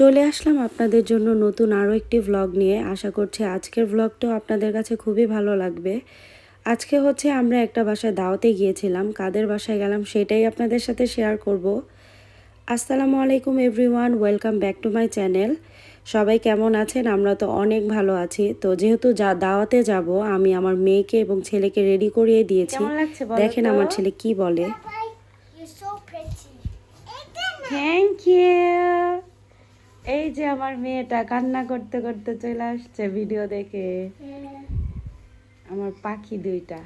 চলে আসলাম আপনাদের জন্য নতুন আরও একটি ভ্লগ নিয়ে। আশা করছি আজকের ভ্লগটাও আপনাদের কাছে খুবই ভালো লাগবে। আজকে হচ্ছে আমরা একটা বাসায় দাওয়াতে গিয়েছিলাম। কাদের বাসায় গেলাম সেটাই আপনাদের সাথে শেয়ার করব। আসসালামু আলাইকুম everyone welcome back to my channel সবাই কেমন আছেন? আমরা তো অনেক ভালো আছি। তো যেহেতু যা দাওয়াতে যাব আমি আমার মেয়েকে এবং ছেলেকে রেডি করিয়ে দিয়েছি। দেখেন আমার ছেলে কি বলে. থ্যাংক ইউ এই যে আমার মেয়েটা কান্না করতে করতে চলে আসছে ভিডিও দেখে। আমার পাখি দুইটা।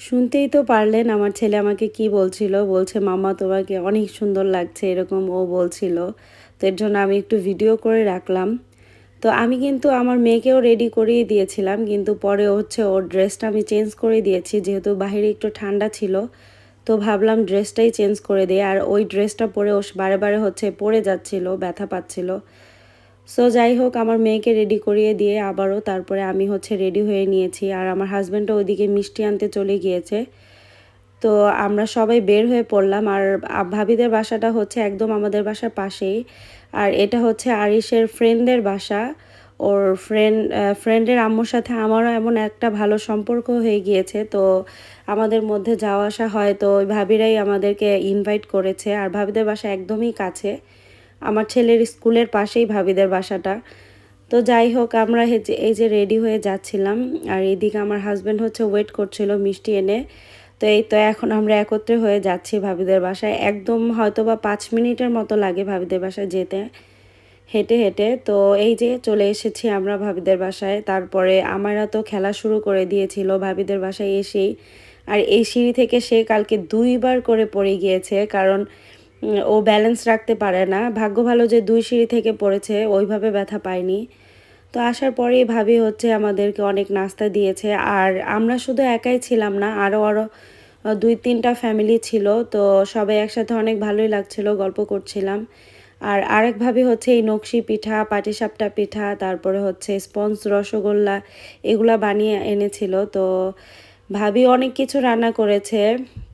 শুনতেই তো পারলেন আমার ছেলে আমাকে কি বলছিল। বলছে মামা তোমাকে অনেক সুন্দর লাগছে, এরকম ও বলছিল। তো এর জন্য আমি একটু ভিডিও করে রাখলাম। তো আমি কিন্তু আমার মেয়েকেও রেডি করিয়ে দিয়েছিলাম, কিন্তু পরে হচ্ছে ওর ড্রেসটা আমি চেঞ্জ করে দিয়েছি, যেহেতু বাইরে একটু ঠান্ডা ছিল। তো ভাবলাম ড্রেসটাই চেঞ্জ করে দিই, আর ওই ড্রেসটা পরে ও বারে বারে হচ্ছে পড়ে যাচ্ছিল, ব্যথা পাচ্ছিল। সো যাই হোক, আমার মেয়েকে রেডি করিয়ে দিয়ে আবারও তারপরে আমি হচ্ছে রেডি হয়ে নিয়েছি, আর আমার হাজব্যান্ডও ওইদিকে মিষ্টি আনতে চলে গিয়েছে। তো আমরা সবাই বের হয়ে পড়লাম, আর ভাবিদের বাসাটা হচ্ছে একদম আমাদের বাসার পাশেই, আর এটা হচ্ছে আরিসের ফ্রেন্ডদের বাসা। ওর ফ্রেন্ড ফ্রেন্ডের আম্মুর সাথে আমারও এমন একটা ভালো সম্পর্ক হয়ে গিয়েছে। তো আমাদের মধ্যে যাওয়া আসা হয়, তো ওই ভাবিরাই আমাদেরকে ইনভাইট করেছে। আর ভাবিদের বাসা একদমই কাছে। আমার ছেলের স্কুলের পাশেই ভাবিদের বাসাটা। তো যাই হোক, আমরা এই যে রেডি হয়ে যাচ্ছিলাম। আর এদিকে আমার হাজব্যান্ড হচ্ছে ওয়েট করছিল মিষ্টি এনে। তো এই তো এখন আমরা একত্রে হয়ে যাচ্ছি ভাবিদের বাসায়। একদম হয়তো বা পাঁচ মিনিটের মতো লাগে ভাবিদের বাসায় যেতে। হেঁটে হেঁটে। তো এই যে চলে এসেছি আমরা ভাবিদের বাসায়। তারপরে আমারা তো খেলা শুরু করে দিয়েছিল ভাবিদের বাসায় এসেই। আর এই সিঁড়ি থেকে সে কালকে দুইবার করে পড়ে গিয়েছে, কারণ ও ব্যালেন্স রাখতে পারে না। ভাগ্য ভালো যে দুই সিঁড়ি থেকে পড়েছে, ওইভাবে ব্যথা পায়নি। তো আসার পরেই ভাবি হচ্ছে আমাদেরকে অনেক নাস্তা দিয়েছে। আর আমরা শুধু একাই ছিলাম না আরও আরও দুই, তিনটা ফ্যামিলি ছিল। তো সবাই একসাথে অনেক ভালোই লাগছিল, গল্প করছিলাম। আর আরেকভাবে হচ্ছে এই নকশি পিঠা, পাটিসাপটা পিঠা, তারপরে হচ্ছে স্পঞ্জ রসগোল্লা, এগুলা বানিয়ে এনেছিল। তো ভাবি অনেক কিছু রান্না করেছে,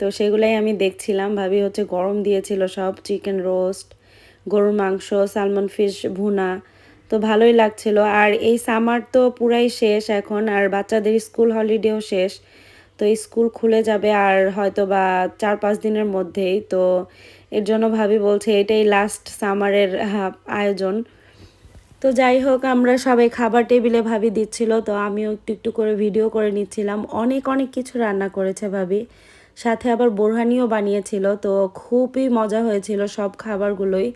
তো সেগুলাই আমি দেখছিলাম। ভাবি হচ্ছে গরম দিয়েছিল সব, চিকেন রোস্ট, গরুর মাংস, সালমন ফিশ, ভুনা, তো ভালোই লাগছিল। আর এই সামার তো পুরাই শেষ এখন, আর বাচ্চাদের স্কুল হলিডেও শেষ। তো স্কুল খুলে যাবে আর হয়তো বা চার পাঁচ দিনের মধ্যেই। তো এর জন্য ভাবি বলছে এটাই লাস্ট সামারের আয়োজন। তো যাই হোক, আমরা সবাই খাবার টেবিলে ভাবি দিচ্ছিল, তো আমিও একটু একটু করে ভিডিও করে নিচ্ছিলাম। অনেক অনেক কিছু রান্না করেছে ভাবি। সাথে আবার বোরহানিও বানিয়েছিল, তো খুবই মজা হয়েছিল সব খাবারগুলোই।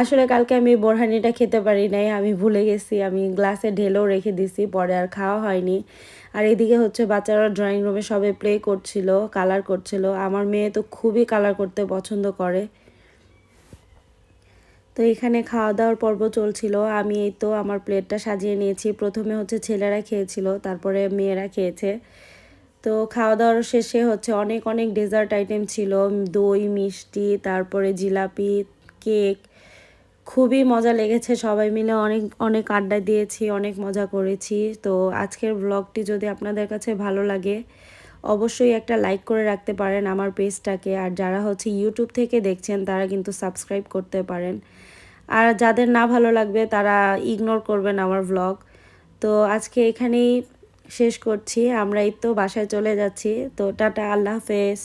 আসলে কালকে আমি বোরহানিটা খেতে পারি নাই, আমি ভুলে গেছি, আমি গ্লাসে ঢেলেও রেখে দিছি, পরে আর খাওয়া হয়নি। আর এদিকে হচ্ছে বাচ্চারা ড্রয়িং রুমে সবে প্লে করছিল কালার করছিল, আমার মেয়ে তো খুবই কালার করতে পছন্দ করে। তো এখানে খাওয়া দাওয়ার পর্ব চলছিল, আমি এই তো আমার প্লেটটা সাজিয়ে নিয়েছি, প্রথমে হচ্ছে ছেলেরা খেয়েছিল, তারপরে মেয়েরা খেয়েছে। তো খাওয়া দাওয়ার শেষে হচ্ছে অনেক অনেক ডেজার্ট আইটেম ছিল, দই, মিষ্টি, তারপরে জিলাপি কেক খুবই মজা লেগেছে সবাই মিলে। অনেক অনেক আড্ডা দিয়েছি, অনেক মজা করেছি। তো আজকের ব্লগটি যদি আপনাদের কাছে ভালো লাগে, অবশ্যই একটা লাইক করে রাখতে পারেন আমার পেজটাকে আর যারা হচ্ছে ইউটিউব থেকে দেখছেন, তারা কিন্তু সাবস্ক্রাইব করতে পারেন। আর যাদের না ভালো লাগবে, তারা ইগনোর করবেন আমার ব্লগ তো আজকে এখানেই শেষ করছি। আমরা এই তো বাসায় চলে যাচ্ছি। তো টাটা, আল্লাহ হাফেজ।